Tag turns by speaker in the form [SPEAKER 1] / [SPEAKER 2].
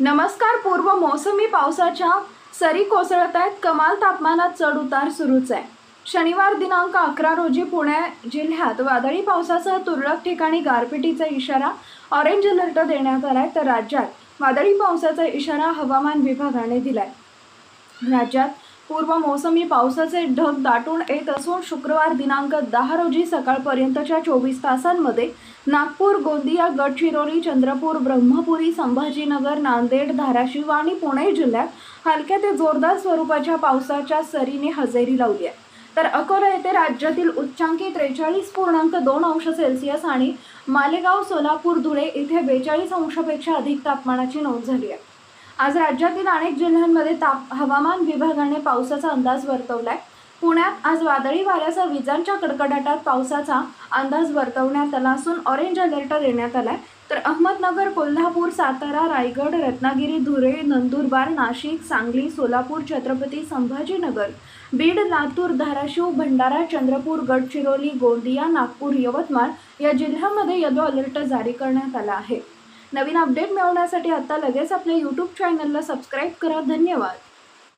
[SPEAKER 1] नमस्कार पूर्व मोसमी पावसाच्या सरी कोसळत आहेत. कमाल तापमानात चढ उतार सुरूच आहे. शनिवार दिनांक अकरा रोजी पुणे जिल्ह्यात वादळी पावसासह तुरळक ठिकाणी गारपिटीचा इशारा ऑरेंज अलर्ट देण्यात आलाय. तर राज्यात वादळी पावसाचा इशारा हवामान विभागाने दिलाय. राज्यात पूर्व मोसमी पावसाचे ढग दाटून येत असून शुक्रवार दिनांक दहा रोजी सकाळपर्यंतच्या चोवीस तासांमध्ये नागपूर गोंदिया गडचिरोली चंद्रपूर ब्रह्मपुरी संभाजीनगर नांदेड धाराशिव आणि पुणे जिल्ह्यात हलक्या ते जोरदार स्वरूपाच्या पावसाच्या सरीने हजेरी लावली आहे. तर अकोला येथे राज्यातील उच्चांकी त्रेचाळीस पूर्णांक दोन अंश सेल्सिअस आणि मालेगाव सोलापूर धुळे इथे बेचाळीस अंशापेक्षा अधिक तापमानाची नोंद झाली आहे. आज राज्यातील अनेक जिल्ह्यांमध्ये ताप हवामान विभागाने पावसाचा अंदाज वर्तवलाय. पुण्यात आज वादळी वाऱ्याचा विजांच्या कडकडाटात पावसाचा अंदाज वर्तवण्यात आला असून ऑरेंज अलर्ट देण्यात आलाय. तर अहमदनगर कोल्हापूर सातारा रायगड रत्नागिरी धुळे नंदुरबार नाशिक सांगली सोलापूर छत्रपती संभाजीनगर बीड लातूर धाराशिव भंडारा चंद्रपूर गडचिरोली गोंदिया नागपूर यवतमाळ या जिल्ह्यांमध्ये येलो अलर्ट जारी करण्यात आला आहे. नवीन अपडेट मिळवण्यासाठी आता लगेच आपल्या यूट्यूब चॅनलला सबस्क्राईब करा. धन्यवाद.